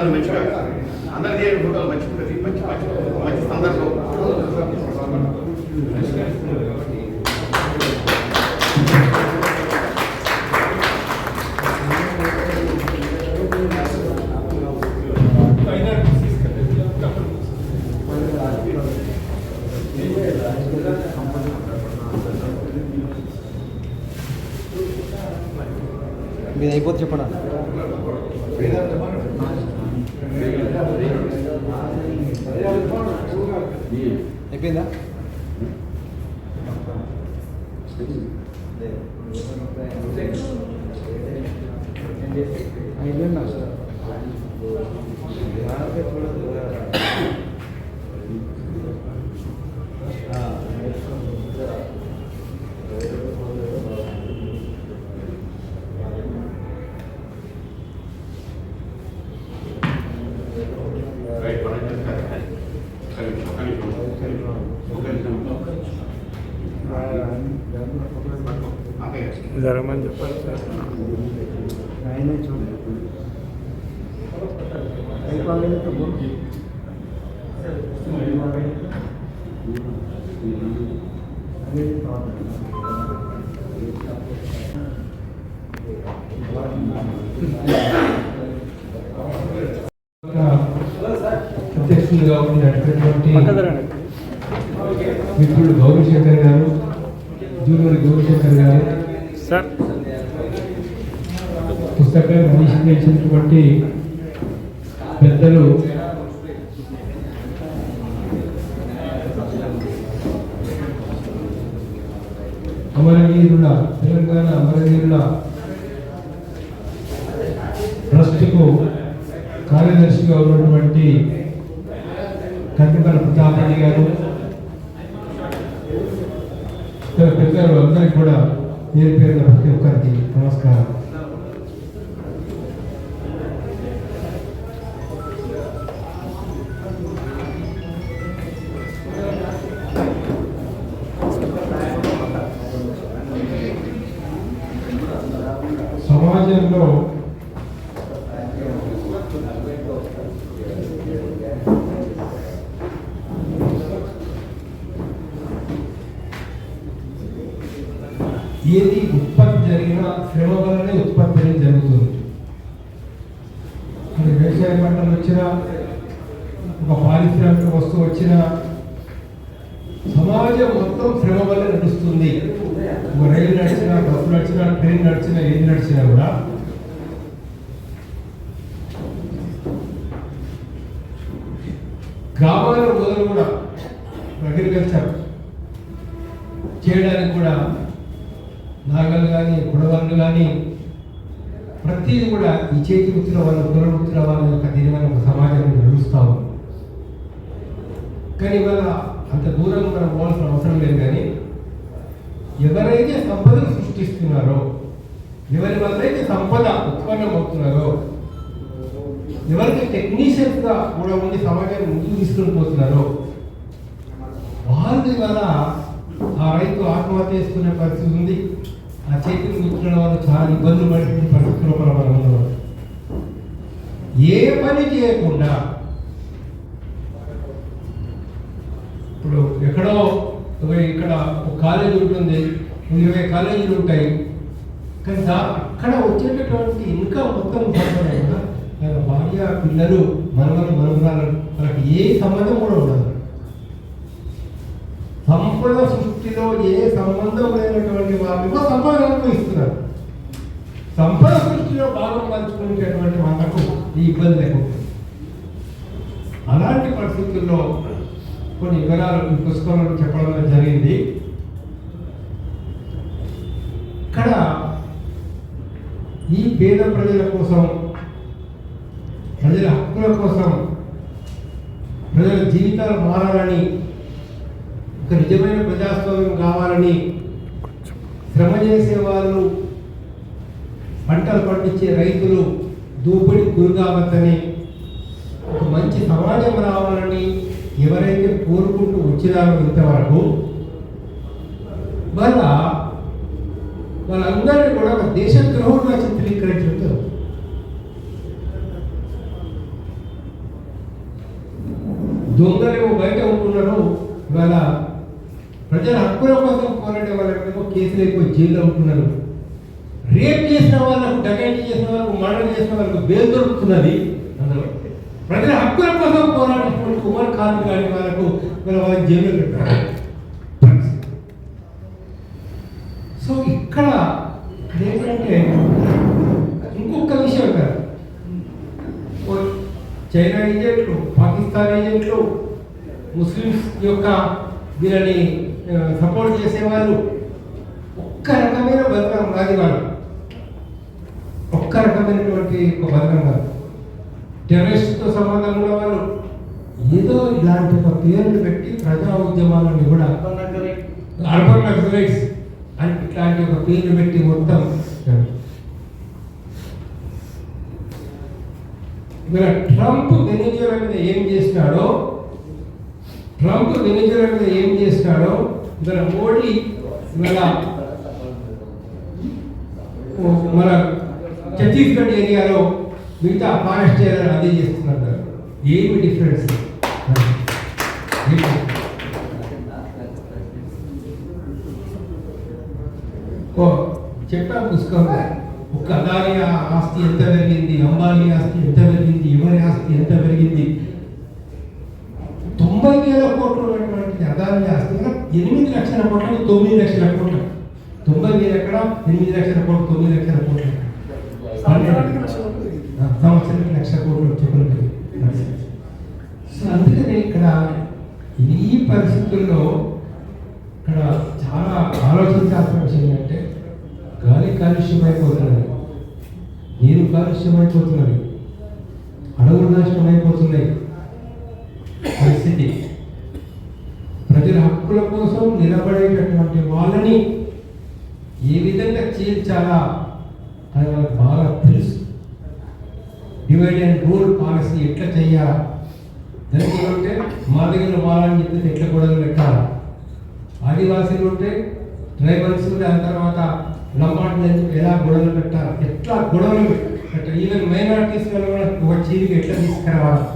Photo మంచిగా అందరి చేయండి ఫోటోలు మంచి ప్రతి మంచి మంచి మంచి సందర్భం. I learned myself. జరగమని చెప్పాలి సార్. ఆయనే చూడండి గారు సార్. పుస్తకాన్ని ఆవిష్కరించినటువంటి పెద్దలు అమరవీరుల తెలంగాణ అమరవీరుల ట్రస్టుకు కార్యదర్శిగా ఉన్నటువంటి కంటిపల్లి ప్రతాపరెడ్డి గారు ఇతర పెద్దలు అందరికీ కూడా పేరు పేరున ప్రతి ఒక్కరికి నమస్కారం. శ్రమ వలనే ఉత్పత్తి అనేది జరుగుతుంది. అది వ్యవసాయ పంటలు వచ్చినా ఒక పారిశ్రామిక వస్తువు వచ్చినా సమాజం మొత్తం శ్రమ వల్ల నడుస్తుంది. ఒక రైలు నడిచినా బస్సు నడిచినా ట్రైన్ నడిచినా ఏది నడిచినా కూడా గ్రామాల మొదలు కూడా అగ్రికల్చర్ చేయడానికి కూడా నాగలు కానీ గుడవలు కానీ ప్రతిదీ కూడా ఈ చేతి వృత్తుల వాళ్ళ కుల వృత్తుల వాళ్ళ యొక్క దీనివల్ల ఒక సమాజం నడుస్తూ కానీ ఇవాళ అంత దూరం మనం పోవాల్సిన అవసరం లేదు కానీ ఎవరైతే సంపదను సృష్టిస్తున్నారో ఎవరి వల్ల అయితే సంపద ఉత్పన్నం అవుతున్నారో ఎవరికి టెక్నీషియన్స్గా కూడా ఉండి సమాజాన్ని ముందుకు తీసుకుని పోతున్నారో వాళ్ళు ఇవాళ ఆ రైతు ఆత్మహత్య చేసుకునే పరిస్థితి ఉంది. ఆ చేతులు కూర్చున్న వాళ్ళు చాలా ఇబ్బందులు పడే పరిస్థితుల్లో కూడా మనం ఏ పని చేయకుండా ఇప్పుడు ఎక్కడో ఇక్కడ ఒక కాలేజీ ఉంటుంది ఇరవై కాలేజీలు ఉంటాయి. కానీ దా అక్కడ వచ్చేటటువంటి ఇన్కమ్ మొత్తం సంపదే ఆయన భార్య పిల్లలు మనవలు మనవరాలు మనకి ఏ సంబంధం కూడా ఉండదు. సంపద సృష్టిలో ఏ సంబంధం లేనటువంటి వాళ్ళకు సంపద అనుభవిస్తున్నారు. సంపద సృష్టిలో భాగం పంచుకునేటటువంటి వాళ్ళకు ఈ ఇబ్బంది లేకుండా అలాంటి పరిస్థితుల్లో కొన్ని వివరాలు ఈ పుస్తకంలో చెప్పడం జరిగింది. ఇక్కడ ఈ పేద ప్రజల కోసం ప్రజల హక్కుల కోసం ప్రజల జీవితాలు మారాలని ఒక నిజమైన ప్రజాస్వామ్యం కావాలని శ్రమ చేసే వాళ్ళు పంటలు పండించే రైతులు దూపిడి గురి కావద్దని ఒక మంచి సమాజం రావాలని ఎవరైతే కోరుకుంటూ వచ్చినారో ఇంతవరకు వల్ల వాళ్ళందరినీ కూడా ఒక దేశద్రోహంగా చిత్రీకరించడం దొంగలేమో బయట ఉంటున్నారు ఇవాళ ప్రజల హక్కుల కోసం పోరాడే వాళ్ళకేమో కేసులు ఎక్కువ జైల్లో ఉంటున్నారు. రేప్ చేసిన వాళ్ళకు డకైటీ చేసిన వాళ్ళకు మర్డర్ చేసిన వాళ్ళకు బెయిల్ దొరుకుతున్నది. అందులో ప్రజల హక్కుల కోసం పోరాడినటువంటి కుమార్ ఖాన్ లాంటి వాళ్ళకు వాళ్ళకి జైలు పెట్టారు. సో ఇక్కడ ఏంటంటే ఇంకొక విషయం కదా ఓ చైనా ఏజెంట్లు పాకిస్తాన్ ఏజెంట్లు ముస్లిమ్స్ యొక్క వీళ్ళని సపోర్ట్ చేసేవాళ్ళు రకమైన బలగం కాదు. వాళ్ళు ఒక్క రకమైనటువంటి ఒక బలగం కాదు. టెర్రరిస్ట్తో సంబంధం ఉన్న వాళ్ళు ఏదో ఇలాంటి ఒక పేర్లు పెట్టి ప్రజా ఉద్యమాలను కూడా అర్బన్ నక్సలైట్స్ అని ఇట్లాంటి ఒక పేర్లు పెట్టి మొత్తం ఇక్కడ ట్రంప్ వెనిజులా మీద ఏం చేసినాడో ట్రంప్ వెనిజులా మీద ఏం చేసినాడో ఇక్కడ మోడీ ఇవాళ మన ఛత్తీస్గఢ్ ఏరియాలో మిగతా ఫారెస్ట్ ఏరియాలో అదే చేస్తున్నారు ఏమి డిఫరెన్స్? ఓ చెప్పాం పుస్తకం. ఒక అదాని ఆస్తి ఎంత పెరిగింది? అంబానీ ఆస్తి ఎంత పెరిగింది? ఎవరి ఆస్తి ఎంత పెరిగింది? తొంభై వేల కోట్లు ఉన్నటువంటి అదాని ఆస్తి ఎనిమిది లక్షల కోట్లు తొమ్మిది లక్షల కోట్లు. తొంభై వేలు ఎక్కడ? ఎనిమిది లక్షల కోట్లు తొమ్మిది లక్షల కోట్లు సంవత్సరానికి లక్ష కోట్లు చెప్పులు సో అందుకని ఇక్కడ ఈ పరిస్థితుల్లో ఇక్కడ చాలా ఆలోచించాల్సిన విషయం ఏంటంటే గాలి కాలుష్యం అయిపోతున్నది. నీరు కాలుష్యం అయిపోతున్నది. అడవులు నాశనం అయిపోతున్నాయి. పరిస్థితి. ప్రజల హక్కుల కోసం నిలబడేటటువంటి వాళ్ళని ఏ విధంగా చేయించాలా అది వాళ్ళకి బాగా తెలుసు. డివైడ్ అండ్ రూల్ పాలసీ ఎట్లా చెయ్యాలా? ఉంటే మా దగ్గర వాళ్ళని చెప్పేసి ఎట్లా గొడవలు పెట్టాలా? ఆదివాసీలు ఉంటే ట్రైబల్స్ దాని తర్వాత లంబాట్లు ఎలా గొడవలు పెట్టాలి? ఎట్లా గొడవలు పెట్టాలి? ఈవెన్ మైనారిటీస్ కూడా ఒక చీరికి ఎట్లా తీసుకురావాలా?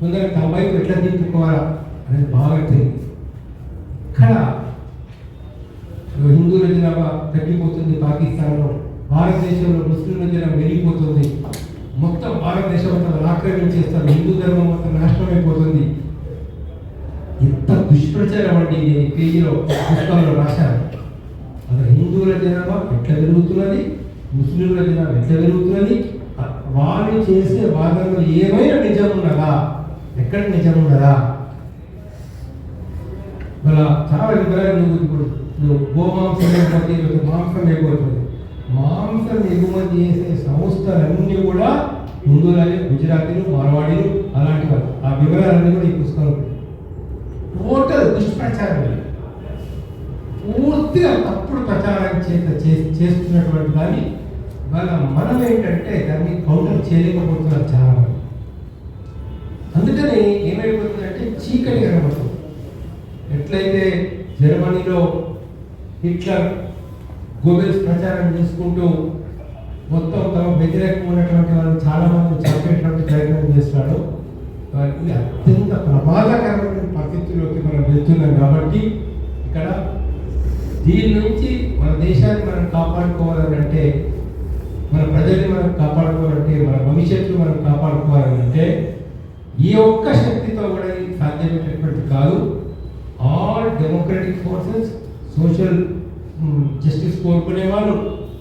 కొందరు తమ వైపు ఎట్లా దింపుకోవాలా అనేది బాగా తెలియదు ఇక్కడ హిందువుల జనాభా తగ్గిపోతుంది పాకిస్తాన్లో భారతదేశంలో ముస్లింల జనాభా వెళ్ళిపోతుంది మొత్తం భారతదేశం అంతా ఆక్రమించేస్తారు హిందూ ధర్మం మొత్తం నాశనమైపోతుంది ఎంత దుష్ప్రచారం అండి నేను పేజీలో పుస్తకంలో రాశాను. అసలు హిందువుల జనాభా ఎట్లా పెరుగుతున్నది? ముస్లింల జనాభా ఎట్లా పెరుగుతున్నది? అ- వాళ్ళు చేసే వాదనలు ఏమైనా నిజం ఉన్నదా? ఎక్కడ నిజం ఉన్నదా? మన చాలా వివరాలు నువ్వు ఇప్పుడు గోమాంసం లేకపోతే మాంసం లేకపోతుంది మాంసం ఎగుమతి చేసే సంస్థలన్నీ కూడా హిందువులే గుజరాతీలు మార్వాడీలు అలాంటి వాళ్ళు. ఆ వివరాలన్నీ కూడా ఈ పుస్తకంలో టోటల్ దుష్ప్రచారం పూర్తిగా తప్పుడు ప్రచారం చేత చే- చేస్తున్నటువంటి దాన్ని వాళ్ళ మనం ఏంటంటే దాన్ని కౌంటర్ చేయలేకపోతున్నారు చాలా మంది అందుకని ఏమైపోతుందంటే చీకటి కనబడుతుంది. ఎట్లయితే జర్మనీలో హిట్లర్ గోబెల్స్ ప్రచారం చేసుకుంటూ మొత్తం తమ వ్యతిరేకంగా ఉన్నటువంటి వాళ్ళు చాలా మంది చంపేటువంటి ప్రయత్నం చేస్తున్నాడు వారికి అత్యంత ప్రమాదకరమైన పరిస్థితుల్లోకి మనం వెళ్తున్నాం కాబట్టి ఇక్కడ దీని నుంచి మన దేశాన్ని మనం కాపాడుకోవాలంటే మన ప్రజల్ని మనం కాపాడుకోవాలంటే మన భవిష్యత్తు మనం కాపాడుకోవాలంటే ఈ ఒక్క శక్తితో కూడా ఇది సాధ్యమయ్యేటటువంటి కాదు. All democratic forces social justice కోరుకునేవారు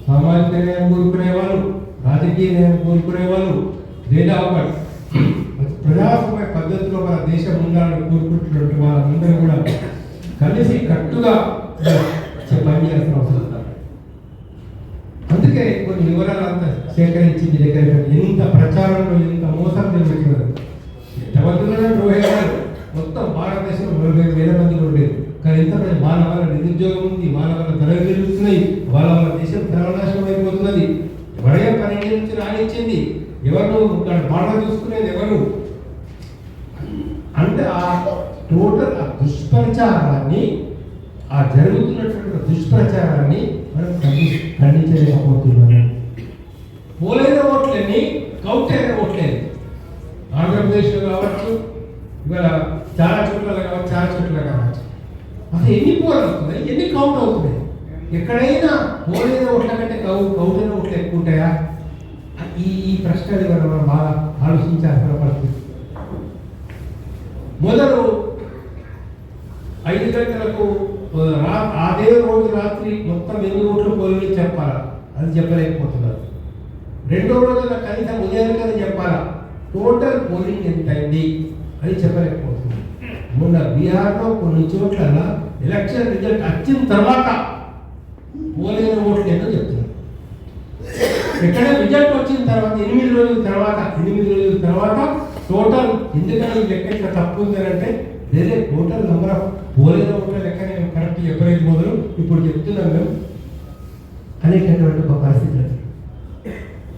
సామాజిక న్యాయం కోరుకునేవారు రాజకీయ న్యాయం కోరుకునేవారు లేదా ఒక ప్రజాస్వామ్య పద్ధతిలో మన దేశం ఉండాలని కోరుకుంటున్నటువంటి వాళ్ళందరూ కూడా కలిసి కట్టుగా పనిచేయాల్సిన అవసరం అందుకే కొన్ని వివరాలు అంతా సేకరించి మీ దగ్గర ఎంత ప్రచారంలో ఎంత మోసం జరుగుతున్నారు ఎంతమంది రోహింగ్యాలు మొత్తం భారతదేశంలో నలభై వేల మంది ఉండేది. కానీ ఎంత వాళ్ళ నిరుద్యోగం ఉంది వాళ్ళ వల్ల ధరలు పెరుగుతున్నాయి వాళ్ళ వాళ్ళ దేశం సర్వనాశనం అయిపోతున్నది. ఎవరైనా పన్నెండు నుంచి రాణించింది ఎవరు ఇక్కడ బాగా చూసుకునేది ఎవరు? అంటే ఆ టోటల్ ఆ దుష్ప్రచారాన్ని ఆ జరుగుతున్నటువంటి దుష్ప్రచారాన్ని మనం ఖండించలేకపోతున్నాము. పోలైన ఓట్లని కౌటైన ఓట్లేదు. ఆంధ్రప్రదేశ్లో కావచ్చు ఇవాళ చాలా చోట్ల కావచ్చు చాలా చోట్ల కావచ్చు. అసలు ఎన్ని పోల్ అవుతున్నాయి ఎన్ని కౌంట్ అవుతున్నాయి? ఎక్కడైనా పోలైన ఓట్ల కంటే కౌ కౌంట్ అయిన ఓట్లు ఎక్కువ ఉంటాయా? ఈ ఈ ప్రశ్నలు మనం మనం బాగా ఆలోచించాల్సిన పరిస్థితి. మొదలు ఐదు గంటలకు రా అదే రోజు రాత్రి మొత్తం ఎన్ని ఓట్లు పోలింగ్ చెప్పాలా? అది చెప్పలేకపోతున్నారు. రెండో రోజున కనీసం ఉదయానికని చెప్పాలా? టోటల్ పోలింగ్ ఎంత అయింది అది చెప్పలేకపోతుంది మొన్న బీహార్లో కొన్ని చోట్ల ఎలక్షన్ రిజల్ట్ వచ్చిన తర్వాత పోలేని ఓట్లు ఏంటో చెప్తున్నారు. ఎక్కడ రిజల్ట్ వచ్చిన తర్వాత ఎనిమిది రోజుల తర్వాత ఎనిమిది రోజుల తర్వాత టోటల్ ఎందుకంటే లెక్క ఇట్లా తప్పు ఉందంటే వేరే టోటల్ నెంబర్ ఆఫ్ పోలేని ఓట్ల లెక్క నేను కరెక్ట్ చెప్పలేదు మొదలు ఇప్పుడు చెప్తున్నాను మేము. అనేటటువంటి ఒక పరిస్థితి.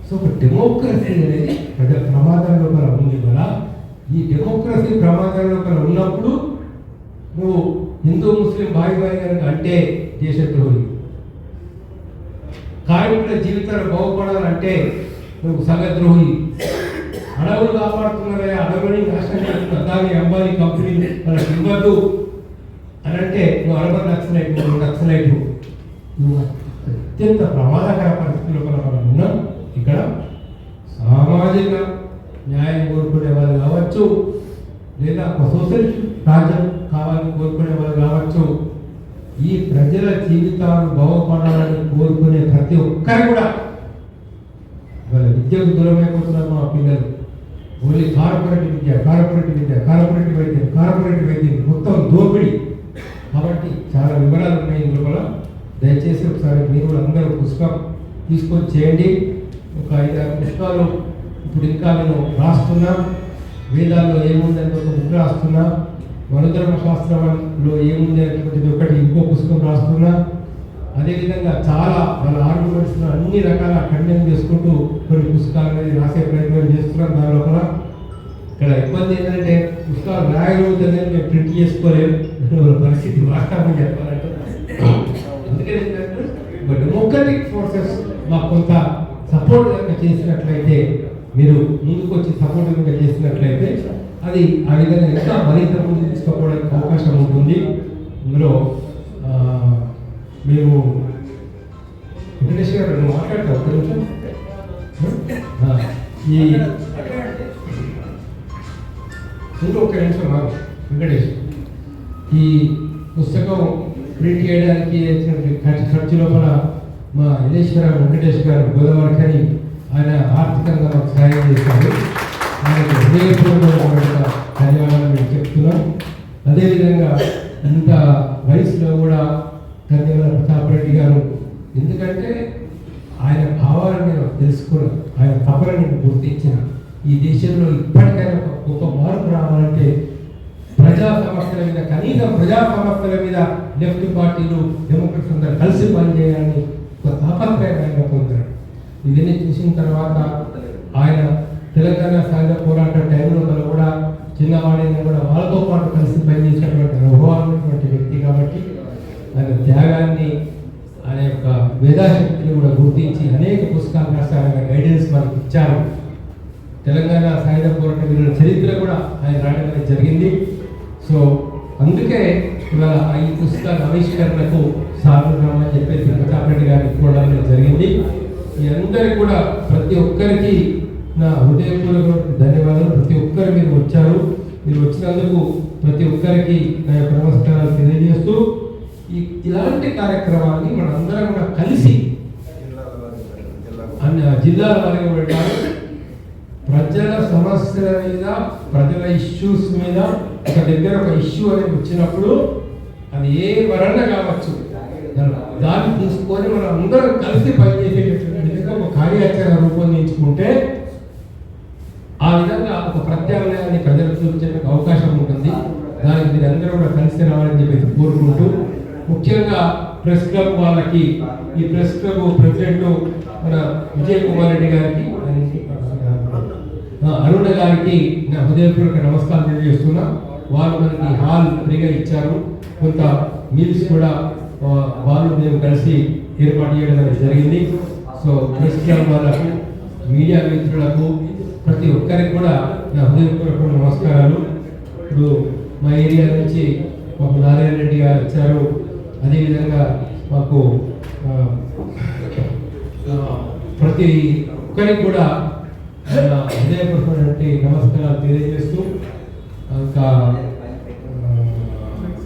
సో ఒక డెమోక్రసీ అనేది పెద్ద ప్రమాదంలో ఉంది కదా. ఈ డెమోక్రసీ ప్రమాదంలో ఒకరు ఉన్నప్పుడు నువ్వు హిందూ ముస్లిం భాయి భాయి కనుక అంటే దేశద్రోహి. కార్మికుల జీవితాలు బాగుపడాలంటే నువ్వు సగద్రోహి. అడవులు కాపాడుతున్నారే అడవులని నాశనం చేస్తున్నారు అంబానీ కంపెనీ మనకి ఇవ్వద్దు అని అంటే నువ్వు అరవై నక్సలైట్ నువ్వు నక్సలైట్ నువ్వు. అత్యంత ప్రమాదకర పరిస్థితుల్లో మనం ఉన్నాం. ఇక్కడ సామాజిక న్యాయం కోరుకునే వాళ్ళు కావచ్చు లేదా ఒక సోషలిస్ట్ రాజ్యం కావాలని కోరుకునే వాళ్ళు కావచ్చు ఈ ప్రజల జీవితాలను బాగుపడాలని కోరుకునే ప్రతి ఒక్కరు కూడా వాళ్ళ విద్యకు దూరమైపోతున్నారు మా పిల్లలు. ఓన్లీ కార్పొరేట్ విద్య కార్పొరేట్ విద్య కార్పొరేట్ వైద్యం కార్పొరేట్ వైద్యం మొత్తం దోపిడీ. కాబట్టి చాలా వివరాలు ఉన్నాయి ఇందులో. దయచేసి ఒకసారి మీరు అందరూ పుస్తకం తీసుకొని చేయండి. ఒక ఐదు ఆరు పుస్తకాలు ఇప్పుడు ఇంకా నేను రాస్తున్నా. వేదాల్లో ఏముందని ఒక బుక్ రాస్తున్నా. వనధర్మ శాస్త్రంలో ఏముంది అనేటువంటిది ఒకటి ఇంకో పుస్తకం రాస్తున్నా. అదేవిధంగా చాలా వాళ్ళ ఆర్గ్యుమెంట్స్ అన్ని రకాల ఖండన చేసుకుంటూ కొన్ని పుస్తకాలు అనేది రాసే ప్రయత్నం చేస్తున్నాం దాని లోపల. ఇక్కడ ఇబ్బంది ఏంటంటే పుస్తకాలు రాయగలుగుతుంది అనేది మేము ప్రింట్ చేసుకోలేము పరిస్థితి వాస్తవం చెప్పాలంటే. అందుకని డెమోక్రటిక్ ఫోర్సెస్ మాకు కొంత సపోర్ట్ కనుక చేసినట్లయితే మీరు ముందుకు వచ్చి సపోర్టివ్గా చేసినట్లయితే అది ఆ విధంగా ఇంకా మరింత ముందు తీసుకోవడానికి అవకాశం ఉంటుంది. ఇందులో మేము వెంకటేష్ గారు నువ్వు మాట్లాడతావు ఒక్క నిమిషం. ఆ, ఈ ఇంకొక నిమిషం వెంకటేష్. ఈ పుస్తకం ప్రింట్ చేయడానికి ఖర్చు ఖర్చు లోపల మా యలేశ్వర వెంకటేష్ గారు గోదావరి కానీ ఆయన ఆర్థికంగా మాకు సహాయం చేశారు. ఆయనకు హృదయపూర్వకమైన ధన్యవాదాలు మేము చెప్తున్నాం. అదేవిధంగా ఇంత వయసులో కూడా ధన్యవాద ప్రతాప్ రెడ్డి గారు. ఎందుకంటే ఆయన భావాలను నేను తెలుసుకున్నాను. ఆయన తపన నేను గుర్తించిన. ఈ దేశంలో ఇప్పటికైనా ఒక గొప్ప మార్పు రావాలంటే ప్రజా సమస్యల మీద కనీసం ప్రజా సమస్యల మీద లెఫ్ట్ పార్టీలు డెమోక్రట్స్ అందరూ కలిసి పనిచేయాలని ఒక తాపత్రయం ఆయన పొందారు ఇవన్నీ చూసిన తర్వాత ఆయన తెలంగాణ సాయుధ పోరాట టైంలో కూడా చిన్నవాడైనా కూడా వాళ్ళతో పాటు కలిసి పనిచేసినటువంటి అనుభవాలైనటువంటి వ్యక్తి కాబట్టి ఆయన త్యాగాన్ని ఆయన యొక్క వేదాశక్తిని కూడా గుర్తించి అనేక పుస్తకాలు రాశారు ఆయన గైడెన్స్ మనకు ఇచ్చారు. తెలంగాణ సాయుధ పోరాట వీరుల చరిత్ర కూడా ఆయన రాయడం జరిగింది. సో అందుకే ఇవాళ ఈ పుస్తక ఆవిష్కరణకు సాగుతున్నామని చెప్పేసి ప్రతాపరెడ్డి గారికి కూడా జరిగింది. మీ అందరికి కూడా ప్రతి ఒక్కరికి నా హృదయపూర్వక ధన్యవాదాలు. ప్రతి ఒక్కరు మీరు వచ్చారు. మీరు వచ్చినందుకు ప్రతి ఒక్కరికి నా యొక్క నమస్కారాలు తెలియజేస్తూ ఈ ఇలాంటి కార్యక్రమాన్ని మనందరం కూడా కలిసి అన్ని జిల్లాల వారిగా పెట్టాలి ప్రజల సమస్యల మీద ప్రజల ఇష్యూస్ మీద ఒక దగ్గర ఒక ఇష్యూ అనేది వచ్చినప్పుడు అది ఏ వరణ కావచ్చు? దాన్ని- దాన్ని తీసుకొని మనం అందరం కలిసి పనిచేసేటట్టు కార్యాచరణ రూపొందించుకుంటే ఆ విధంగా ఒక ప్రత్యామ్నాయాన్ని ప్రజలకు చూపించడానికి అవకాశం ఉంటుంది. దానికి మీరు అందరూ కూడా కలిసి రావాలని చెప్పేసి కోరుకుంటూ ముఖ్యంగా ప్రెస్ క్లబ్ వాళ్ళకి ఈ ప్రెస్ క్లబ్ ప్రెసిడెంట్ మన విజయ్ కుమార్ రెడ్డి గారికి అరుణ గారికి నా హృదయపూర్వక నమస్కారం తెలియజేస్తున్నా. వాళ్ళు మనకి హాల్ ఫ్రీగా ఇచ్చారు. కొంత మీల్స్ కూడా వాళ్ళు మేము కలిసి ఏర్పాటు చేయడం అనేది జరిగింది. సో క్రిస్టియన్ వాళ్ళకు మీడియా మిత్రులకు ప్రతి ఒక్కరికి కూడా నా హృదయపూర్వక నమస్కారాలు. ఇప్పుడు మా ఏరియా నుంచి మాకు నారాయణ రెడ్డి గారు వచ్చారు. అదేవిధంగా మాకు ప్రతి ఒక్కరికి కూడా నా హృదయపూర్వకమైనటువంటి నమస్కారాలు తెలియజేస్తూ ఇంకా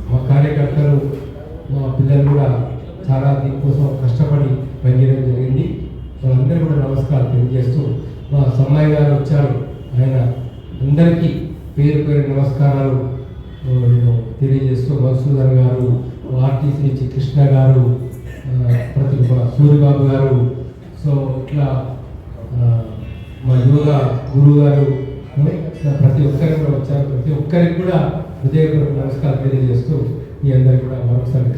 మా కార్యకర్తలు మా పిల్లలు కూడా చాలా దీనికోసం కష్టపడి పనిచేయడం జరిగింది. వాళ్ళందరూ కూడా నమస్కారం తెలియజేస్తూ మా సమ్మాయి గారు వచ్చారు. ఆయన అందరికీ పేరు పేరు నమస్కారాలు నేను తెలియజేస్తూ మధుసూదన్ గారు ఆర్టీసీ నుంచి కృష్ణ గారు ప్రతి సూర్యబాబు గారు. సో ఇట్లా మా యోగా గురువు గారు ప్రతి ఒక్కరికి కూడా వచ్చారు. ప్రతి ఒక్కరికి కూడా హృదయపూర్వక నమస్కారం తెలియజేస్తూ మీ అందరికీ కూడా మరొకసారి